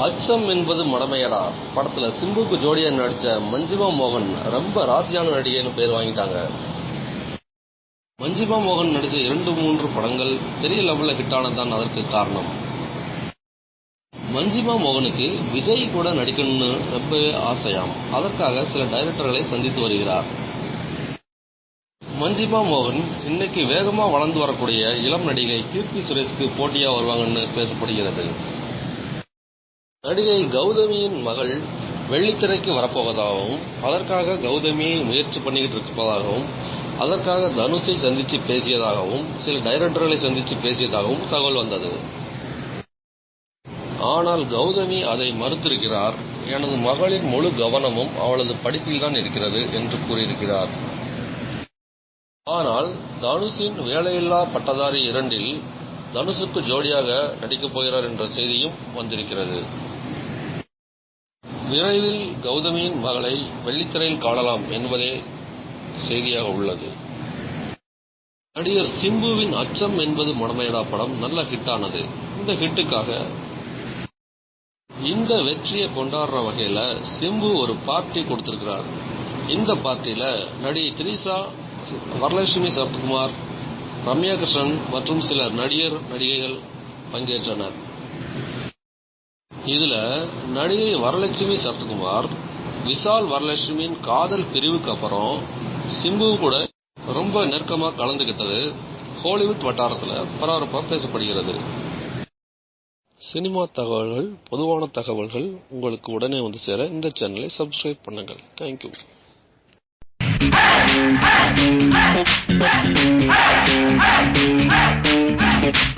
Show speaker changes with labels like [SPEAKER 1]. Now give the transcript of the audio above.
[SPEAKER 1] அச்சம் என்பது மடமையடா. படத்துல சிம்புக்கு ஜோடியா நடிச்ச மஞ்சிமா மோகன் ரொம்ப ராசியான நடிகைன்னு பேர் வாங்கிட்டாங்க. மஞ்சிமா மோகன் நடிச்ச இரண்டு மூன்று படங்கள் பெரிய லெவல்ல ஹிட் ஆனதுதான் அதற்கு காரணம். மஞ்சிமா மோகனுக்கு விஜய் கூட நடிக்கணும்னு ரொம்பவே ஆசையாம். அதற்காக சில டைரக்டர்களை சந்தித்து வருகிறார். மஞ்சிமா மோகன் இன்னைக்கு வேகமா வளர்ந்து வரக்கூடிய இளம் நடிகை கீர்த்தி சுரேஷ்க்கு போட்டியா வருவாங்கன்னு பேசப்படுகிறது. நடிகை கௌதமியின் மகள் வெள்ளித்திரைக்கு வரப்போவதாகவும் அதற்காக கௌதமியை முயற்சி பண்ணிக்கிட்டு இருப்பதாகவும் அதற்காக தனுஷை சந்தித்து பேசியதாகவும் சில டைரக்டர்களை சந்தித்து பேசியதாகவும் தகவல் வந்தது. ஆனால் கௌதமி அதை மறுத்திருக்கிறார். எனது மகளின் முழு கவனமும் அவளது படிப்பில்தான் இருக்கிறது என்று கூறியிருக்கிறார். ஆனால் தனுஷின் வேலையில்லா பட்டதாரி இரண்டில் தனுஷுக்கு ஜோடியாக நடிக்கப் போகிறார் என்ற செய்தியும் வந்திருக்கிறது. விரைவில் கௌதமியின் மகளை வெள்ளித்திரையில் காணலாம் என்பதே செய்தியாக உள்ளது. நடிகர் சிம்புவின் அச்சம் என்பது மடமையடா படம். நல்ல ஹிட் ஆனது இந்த ஹிட்டுக்காக இந்த வெற்றியை கொண்டாடுற வகையில சிம்பு ஒரு பார்ட்டி கொடுத்திருக்கிறார். இந்த பார்ட்டியில நடிகை திரிசா வரலட்சுமி சரத்குமார் ரம்யா கிருஷ்ணன் மற்றும் சில நடிகர் நடிகைகள் பங்கேற்றனர். இதுல நடிகை வரலட்சுமி சரத்குமார் விஷால் வரலட்சுமியின் காதல் பிரிவுக்கு அப்புறம் சிம்பு கூட ரொம்ப நெருக்கமா கலந்துகிட்டது. ஹாலிவுட் வட்டாரத்துல பரபரப்பா பேசப்படுகிறது. சினிமா தகவல்கள் பொதுவான தகவல்கள் உங்களுக்கு உடனே வந்து சேர இந்த சேனலை சப்ஸ்கிரைப் பண்ணுங்கள். தேங்க்யூ